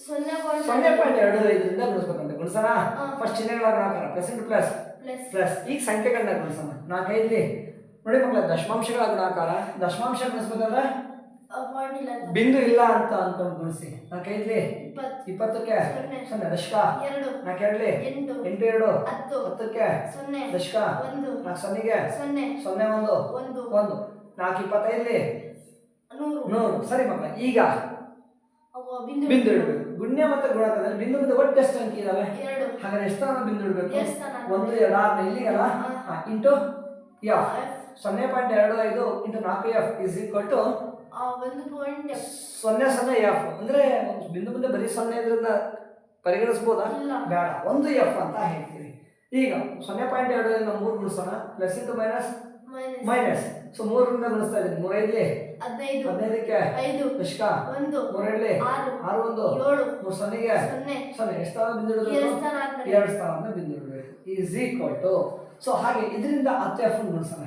ಸೊನ್ನೆ ಪಾಯಿಂಟ್ ಎರಡು. ಐದರಿಂದ ಗುಣಿಸ್ಬೇಕಂತ. ಗುಣಿಸೋಣ? ಫಸ್ಟ್ ಚಿಹ್ನೆಗಳ ಗುಣಾಕಾರ ಪ್ಲಸ್ ಇಂಟು ಪ್ಲಸ್ ಪ್ಲಸ್ ಈಗ ಸಂಖ್ಯೆಗಳನ್ನ ಗುಣಿಸೋಣ. ನಾಲ್ಕೈದ್ಲಿ. ನೋಡಿ ಮಕ್ಕಳ ದಶಮಾಂಶಗಳ ಗುಣಾಕಾರ. ದಶಮಾಂಶ ಗುಣಿಸ್ಬೇಕಂದ್ರೆ? ಬಿಂದು ಇಲ್ಲ ಅಂತ ಅನ್ಕೊಂಡು ಗುಣಿಸಿ ನಾಲ್ಕೈದ್ಲಿ ಇಪ್ಪತ್ತು. ಇಪ್ಪತ್ತಕ್ಕೆ? ಸೊನ್ನೆ. ಸೊನ್ನೆ. ದಶಕ? ಎರಡು. ನಾಲ್ಕೆರಡ್ಲಿ ಎಂಟು. ಎಂಟು ಎರಡು? ಹತ್ತು. ಹತ್ತಕ್ಕೆ? ಸೊನ್ನೆ. ದಶಕ? ಒಂದು. ನಾಲ್ಕು ಸೊನ್ನೆಗೆ? ಸೊನ್ನೆ. ಸೊನ್ನೆ ಒಂದು? ಒಂದು. ಒಂದು. ನಾಲ್ಕು ಇಪ್ಪತ್ತೈದು ನೂರು. ಸರಿ ಮಕ್ಕಳ ಈಗ. ಬಿಂದು ಇಡಬೇಕು ಗುಣ್ಯ ಮತ್ತು ಗುಣಕದಲ್ಲಿ ಬಿಂದು ಮತ್ತೆ ಒಟ್ಟು ಎಷ್ಟು ಅಂಕಿ ಇದಾವೆ? ಎರಡು. ಹಾಗಾದ್ರೆ ಎಷ್ಟು ಸ್ಥಾನ ಬಿಂದು ಇಡಬೇಕು? ಒಂದು ಎರಡು ಆರು ಇಲ್ಲಿಗಲ್ಲ. Into F. ಸೊನ್ನೆ ಪಾಯಿಂಟ್ ಎರಡು ಐದು ಇಂಟು ನಾಲ್ಕು ಎಫ್ ಇಸ್ ಈಕ್ವಲ್ ಟು ಒಂದು ಪಾಯಿಂಟ್ ಸೊನ್ನೆ ಸೊನ್ನೆ ಎಫ್ ಅಂದ್ರೆ ಬಿಂದು ಮುಂದೆ ಬರೀ ಸೊನ್ನೆ ಇದ್ರಿಂದ ಪರಿಗಣಿಸ್ಬೋದಾ. ಬೇಡ. ಒಂದು ಎಫ್ ಅಂತ ಹೇಳ್ತೀವಿ ಈಗ ಸೊನ್ನೆ ಪಾಯಿಂಟ್ ಎರಡು ಇಂದ ಮೂರು ಗುಣಿಸೋಣ. Plus into minus minus so ಮೂರರಿಂದ ಗುಣಿಸ್ತಾ ಇದ್ದೀನಿ. ಮೂರೈದ್ಲಿ ಹದಿನೈದು. ಹದಿನೈದಕ್ಕೆ? ಐದು. ದಶಕ ಒಂದು. ಮೂರೈದ್ಲಿ ಆರು. ಒಂದು? ಏಳು. ಮೂರು ಸೊನ್ನೆಗೆ? ಸೊನ್ನೆ. ಸೊನ್ನೆ. ಎಷ್ಟು ಸ್ಥಾನ ಬಿಂದು ಇಡಬೇಕು. ಎರಡು ಸ್ಥಾನ ಬಿಂದು ಇಡಬೇಕು ಈಸ್ ಈಕ್ವಲ್ ಟು ಸೊ ಹಾಗೆ ಇದರಿಂದ ಹತ್ತು ಎಫ್ ಗುಣಿಸೋಣ.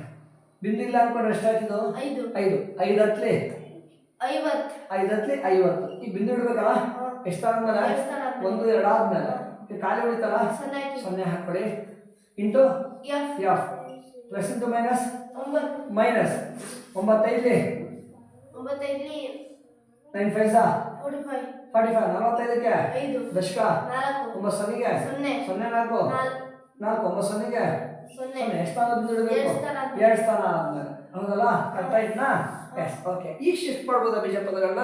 ಬಿಂದು ಇಲ್ಲ ಅನ್ಕೊಂಡ್ರೆ ಎಷ್ಟಾಯ್ತಿದ್ದು ಐದು. ಐದು. ಐದು ಹತ್ಲಿ? ಐವತ್ತು. ಐದು ಹತ್ಲಿ ಐವತ್ತು. ಈ ಬಿಂದು ಇಡ್ಬೇಕಲ್ಲ ಎಷ್ಟಾದ್ಮೇಲೆ. ಒಂದು ಎರಡು ಆದ್ಮೇಲೆ. ಖಾಲಿ ಉಳಿತಲ್ಲ ಸೊನ್ನೆ ಹಾಕಿ. ಸೊನ್ನೆ ಹಾಕೊಳ್ಳಿ into f. Plus into minus? Minus. ಒಂಬತ್ತೈದ್ಲಿ? ಒಂಬತ್ತೈದಲಿ ನೈನ್ ಫೈವ್ ಫಾರ್ಟಿ ಫೈವ್. ನಲವತ್ತೈದಕ್ಕೆ? ದಶಕ? ಒಂಬತ್ತು ಸೊನ್ನೆಗೆ? ಸೊನ್ನೆ. ಸೊನ್ನೆ ನಾಲ್ಕು? ನಾಲ್ಕು. ಒಂಬತ್ತು ಸೊನ್ನೆಗೆ? ಸೊನ್ನೆ. ಎಷ್ಟು ಸ್ಥಾನ ಬಿಂದು ಇಡಬೇಕು ಎರಡು ಸ್ಥಾನ ಆದ್ಮೇಲೆ. ಎರಡು ಸ್ಥಾನ ಆದ್ಮೇಲೆ ಹೌದಲ್ಲ? ಕರೆಕ್ಟ್ ಆಯ್ತಾ ಎಸ್ ಓಕೆ ಈ ಶಿಫ್ಟ್ ಮಾಡ್ಬೋದಾ ಬೀಜ ಪದಗಳನ್ನ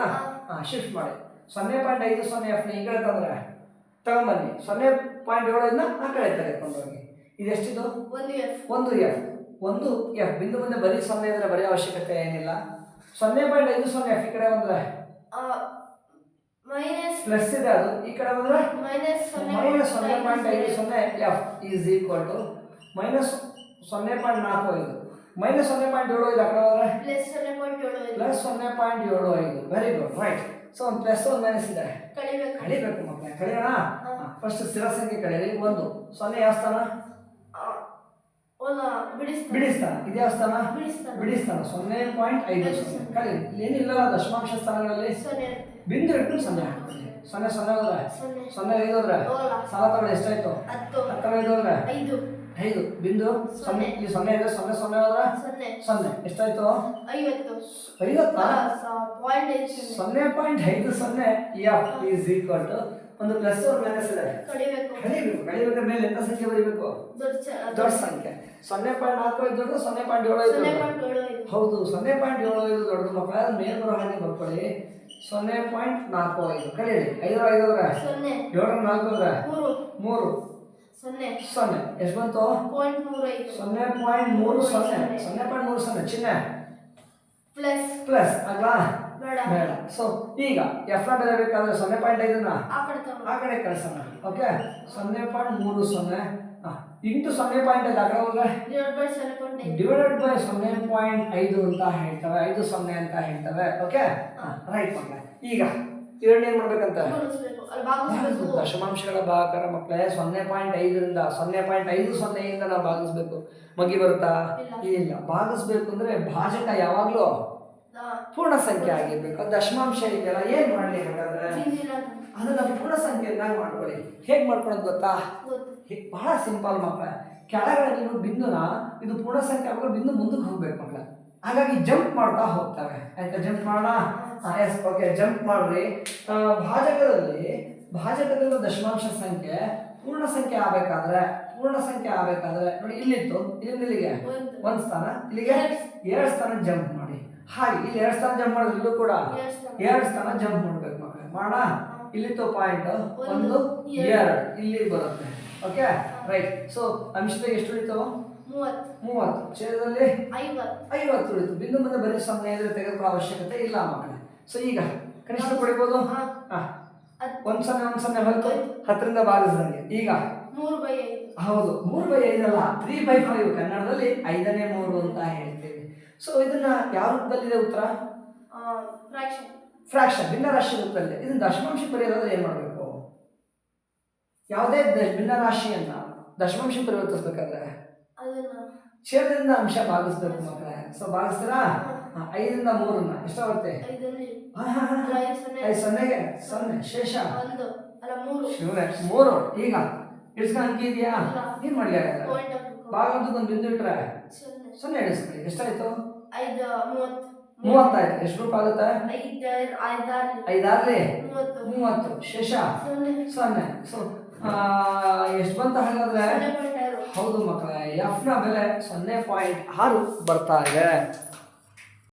ಹಾಂ ಶಿಫ್ಟ್ ಮಾಡಿ. ಸೊನ್ನೆ ಪಾಯಿಂಟ್ ಐದು ಸೊನ್ನೆ ಎಫ್ನ ಈ ಕಡೆ ತಂದ್ರೆ ತಗೊಂಬನ್ನಿ ಸೊನ್ನೆ ಪಾಯಿಂಟ್ ಏಳನ್ನ ಆ ಕಡೆ ತೆಗೆದುಕೊಂಡು ಹೋಗಿ ಇದೆಷ್ಟಿದು ಒಂದು ಎಫ್ ಒಂದು ಎಫ್ ಒಂದು ಎಫ್ ಬಿಂದು ಮುಂದೆ ಬರೀ ಸೊನ್ನೆ ಇದ್ರೆ ಬರೀ ಅವಶ್ಯಕತೆ ಏನಿಲ್ಲ. ಸೊನ್ನೆ ಪಾಯಿಂಟ್ ಐದು ಸೊನ್ನೆ ಎಫ್ ಈ ಕಡೆ ಬಂದ್ರೆ ಮೈನಸ್ ಪ್ಲಸ್ ಇದೆ ಅದು. ಈ ಕಡೆ ಬಂದ್ರೆ ಮೈನಸ್ ಸೊನ್ನೆ ಪಾಯಿಂಟ್ ಐದು ಸೊನ್ನೆ f is equal to minus ಸೊನ್ನೆ ಪಾಯಿಂಟ್ ನಾಲ್ಕು ಐದು. ಮೈನಸ್ ಸೊನ್ನೆ ಪಾಯಿಂಟ್ ಏಳು ಐದು ಆ ಕಡೆ ಹೋದ್ರೆ? ಪ್ಲಸ್ ಸೊನ್ನೆ ಪಾಯಿಂಟ್ ಏಳು ಐದು. ಪ್ಲಸ್ ಸೊನ್ನೆ ಪಾಯಿಂಟ್ ಏಳು ಐದು. ವೆರಿ ಗುಡ್ ರೈಟ್ ಸೊ ಒಂದು ಪ್ಲಸ್ ಒಂದು ಮೈನಸ್ ಇದೆ. ಕಳಿಬೇಕು. ಕಳಿಬೇಕು ಮಕ್ಕಳೇ ಕಳಿಯೋಣ? ಫಸ್ಟ್ ಸ್ಥಿರ ಸಂಖ್ಯೆ ಕಳೀರಿ ಒಂದು. ಸೊನ್ನೆ ಯಾವ ಸ್ಥಾನ? ಬಿಡಿಸ್ತಾನೆ. ಇದು ಯಾವ ಸ್ಥಾನ? ಬಿಡಿಸ್ತಾನೆ. ಸೊನ್ನೆ ಪಾಯಿಂಟ್ ಐದು ಸೊನ್ನೆ. ಕಳೀರಿ ಏನಿಲ್ಲ ದಶಮಾಂಶ ಸ್ಥಾನಗಳಲ್ಲಿ? ಬಿಂದು ಇಟ್ಟು ಸೊನ್ನೆ ಸೊನ್ನೆ ಸೊನ್ನೆ ಹೋದ್ರೆ? ಸೊನ್ನೆ. ಐದು ಹೋದ್ರೆ. ಸಾಲ ತಗೊಳ್ಳಿ ಎಷ್ಟಾಯ್ತು? ಹತ್ತು ಐದು ಹೋದ್ರೆ? ಐದು. ಐದು ಬಿಂದು? ಸೊನ್ನೆ. ಈ ಸೊನ್ನೆ ಇದೆ. ಸೊನ್ನೆ ಸೊನ್ನೆ ಹೋದ್ರೆ ಸೊನ್ನೆ. ಸೊನ್ನೆ. ಎಷ್ಟಾಯ್ತು? ಐವತ್ತು. ಐವತ್ತಾ? ಸೊನ್ನೆ. ಪಾಯಿಂಟ್ ಐದು ಸೊನ್ನೆ. ಎಫ್ ಈಸ್ ಈಕ್ವಲ್ ಟು ಒಂದು ಪ್ಲಸ್ ಒಂದು ಮೈನಸ್ ಇದೆ. ಕಳಿಬೇಕು ಕಳಿಬೇಕಾದ್ರೆ ಮೇಲೆ ಎಂತ ಸಂಖ್ಯೆ ಬರೀಬೇಕು? ದೊಡ್ಡ ದೊಡ್ಡ ಸಂಖ್ಯೆ. ಸೊನ್ನೆ ಪಾಯಿಂಟ್ ನಾಲ್ಕು ಐದು ದೊಡ್ಡದು ಸೊನ್ನೆ ಪಾಯಿಂಟ್ ಏಳು ಐದು ಹೌದು ಸೊನ್ನೆ ಪಾಯಿಂಟ್ ಏಳು ಐದು ದೊಡ್ಡದು ಮಕ್ಕಳ ಮೇಲ್ ಬರೋ ಹಾಗೆ ಬರ್ಕೊಳ್ಳಿ ಸೊನ್ನೆ ಪಾಯಿಂಟ್ ನಾಲ್ಕು ಐದು. ಕಲೀರಿ ಐದರ ಐದು ಹೋದ್ರೆ ಸೊನ್ನೆ. ಏಳರ ನಾಲ್ಕು ಮೂರು. ಮೂರು. ಸೊನ್ನೆ. ಸೊನ್ನೆ. ಎಷ್ಟು ಬಂತು? ಪಾಯಿಂಟ್ ಮೂರು ಐದು ಸೊನ್ನೆ ಪಾಯಿಂಟ್ ಮೂರು ಸೊನ್ನೆ. ಸೊನ್ನೆ. ಪಾಯಿಂಟ್ ಮೂರು ಸೊನ್ನೆ. ಚಿಹ್ನೆ ಪ್ಲಸ್. ಪ್ಲಸ್. ಅಲ್ವಾ ಬೇಡ. ಸೊ ಈಗ ಎಫ್ ಬೆಲೆ ಬೇಕಾದ್ರೆ ಸೊನ್ನೆ ಪಾಯಿಂಟ್ ಐದನ್ನ? ಆ ಕಡೆ ಆ ಕಡೆ ಕಳಿಸೋಣ. ಓಕೆ ಸೊನ್ನೆ ಪಾಯಿಂಟ್ ಮೂರು ಸೊನ್ನೆ. ಇಂಟು ಸೊನ್ನೆ ಪಾಯಿಂಟ್ ಐದು ಕಡೆ ಹೋದ್ರೆ? ಡಿವೈಡೆಡ್ ಬೈ ಸೊನ್ನೆ ಪಾಯಿಂಟ್ ಐದು. ಅಂತ ಹೇಳ್ತವೆ. ಐದು ಸೊನ್ನೆ ಅಂತ ಹೇಳ್ತವೆ. ಓಕೆ ರೈಟ್ ಮಕ್ಕಳೇ ಈಗ ಇವೆರಡು ಏನು ಮಾಡ್ಬೇಕಂತ? ದಶಮಾಂಶಗಳ ಭಾಗಾಕಾರ ಮಕ್ಕಳೇ ಸೊನ್ನೆ ಪಾಯಿಂಟ್ ಐದರಿಂದ ಸೊನ್ನೆ ಪಾಯಿಂಟ್ ಐದು ಸೊನ್ನೆಯಿಂದ ನಾವು ಭಾಗಿಸ್ಬೇಕು ಮಗಿ ಬರುತ್ತಾ? ಇಲ್ಲ. ಭಾಗಿಸ್ಬೇಕು ಅಂದ್ರೆ ಭಾಜಕ ಯಾವಾಗಲೂ ಪೂರ್ಣ ಸಂಖ್ಯೆ ಆಗಿರ್ಬೇಕು. ದಶಮಾಂಶ ಇದೆಯಲ್ಲ ಏನು ಮಾಡಲಿ ಹಾಗಾದ್ರೆ? ಅದನ್ನ ಪೂರ್ಣ ಸಂಖ್ಯೆಯನ್ನಾಗಿ ಮಾಡ್ಕೊಳ್ಳಿ ಹೇಗೆ ಮಾಡ್ಕೊಳ್ಳೋದು ಗೊತ್ತಾ? ಬಹಳ ಸಿಂಪಲ್ ಮಕ್ಕಳ. ಕೆಳಗಡೆ ಬಿಂದುನ ಇದು ಪೂರ್ಣ ಸಂಖ್ಯೆ ಆಗ್ಬೇಕು ಬಿಂದು ಮುಂದಕ್ಕೆ ಹೋಗ್ಬೇಕು ಮಕ್ಕಳ. ಹಾಗಾಗಿ ಜಂಪ್ ಮಾಡ್ತಾ ಹೋಗ್ತವೆ ಆಯ್ತಾ ಜಂಪ್ ಮಾಡೋಣ? ಎಸ್ ಓಕೆ ಜಂಪ್ ಮಾಡ್ರಿ. ಭಾಜಕದಲ್ಲಿ ಭಾಜಕದಿಂದ ದಶಮಾಂಶ ಸಂಖ್ಯೆ ಪೂರ್ಣ ಸಂಖ್ಯೆ ಆಗ್ಬೇಕಾದ್ರೆ ಪೂರ್ಣ ಸಂಖ್ಯೆ ಆಗ್ಬೇಕಾದ್ರೆ ನೋಡಿ ಇಲ್ಲಿತ್ತು ಇಲ್ಲಿಂದ ಇಲ್ಲಿಗೆ? ಒಂದು. ಸ್ಥಾನ ಇಲ್ಲಿಗೆ? ಎರಡು. ಸ್ಥಾನ ಜಂಪ್ ಮಾಡಿ. ಹಾಗೆ ಇಲ್ಲಿ ಎರಡು ಸ್ಥಾನ ಜಂಪ್ ಮಾಡಿದ್ರೆ ಇಲ್ಲೂ ಕೂಡ? ಎರಡು ಸ್ಥಾನ. ಜಂಪ್ ಮಾಡ್ಬೇಕು ಮಕ್ಕಳೇ. ಮಾಡೋಣ? ಇಲ್ಲಿತ್ತು ಪಾಯಿಂಟ್ ಒಂದು ಎರಡು. ಇಲ್ಲಿ ಬರುತ್ತೆ. ಓಕೆ ರೈಟ್ ಸೊ ಅಂಶದ ಎಷ್ಟು ಉಳಿತು? ಮೂವತ್ತು. ಛೇದದಲ್ಲಿ? ಐವತ್ತು. ಉಳಿತು. ಬಿಂದು ಮುಂದೆ ಬರೀ ಸಮಯ ಇದ್ರೆ ತೆಗೆದುಕೊಳ್ಳೋ ಅವಶ್ಯಕತೆ ಇಲ್ಲ ಮಕ್ಕಳೇ. ಸೊ ಈಗ ಕನಿಷ್ಠ ಪಡಿಬೋದು. ಒಂದ್ ಸೊನ್ನೆ ಒಂದ್ ಸೊನ್ನೆ ಹೋಯ್ತು ಹತ್ತರಿಂದ ಭಾಗಿಸಿದಂಗೆ ಈಗ? ಮೂರು ಬೈ ಐದು. ಹೌದು. ಮೂರು ಬೈ ಐದಲ್ಲ. Three by five. ಕನ್ನಡದಲ್ಲಿ ಐದನೇ ಮೂರು ಅಂತ ಹೇಳ್ತೀವಿ. ಸೊ ಇದನ್ನ ಯಾವ ರೂಪದಲ್ಲಿದೆ ಉತ್ತರ? ಫ್ರಾಕ್ಷನ್ ಭಿನ್ನ ರಾಶಿ ರೂಪದಲ್ಲಿ ಇದನ್ನ ದಶಮಾಂಶ ಪರಿಹಾರದಲ್ಲಿ ಏನ್ ಮಾಡಬೇಕು? ಯಾವುದೇ ಭಿನ್ನ ಭಿನ್ನರಾಶಿಯನ್ನ ದಶಮಾಂಶ ಪರಿವರ್ತಿಸ್ಬೇಕಾದ್ರೆ? ಛೇದದಿಂದ ಅಂಶ ಭಾಗಿಸ್ಬೇಕು ಮಕ್ಕಳೇ. ಸೊ ಭಾಗಿಸ್ತೀರಾ? ಐದರಿಂದ ಮೂರನ್ನ. ಎಷ್ಟಾಗುತ್ತೆ ಐದು ಸೊನ್ನೆ. ಐದು ಸೊನ್ನೆಗೆ? ಸೊನ್ನೆ. ಶೇಷ? ಮೂರು. ಈಗ? ಇಳಿಸ್ಕೊಂಡು ಅಂಕಿ ಇದೆಯಾ. ಏನ್ ಮಾಡಿ ಒಂದು ಬಿಂದು ಇಟ್ರೆ ಸೊನ್ನೆ. ಇಳಿಸ್ಕೊಳ್ಳಿ ಎಷ್ಟಾಯ್ತು? ಮೂವತ್ತಾಯ್ತು. ಎಷ್ಟು ರೂಪಾಯಿ ಆಗುತ್ತೆ? ಐದು ಐದಾರು ಐದಾರ್ಲಿ ಮೂವತ್ತು. ಶೇಷ? ಸೊನ್ನೆ. ಸೊನ್ನೆ. ಸೊ ಎಷ್ಟು ಬಂತ ಹಾಗಾದ್ರೆ? ಹೌದು ಮಕ್ಕಳೇ ಎಫ್ನ ಬೆಲೆ ಸೊನ್ನೆ ಪಾಯಿಂಟ್ ಆರು ಬರ್ತಾ ಇದೆ.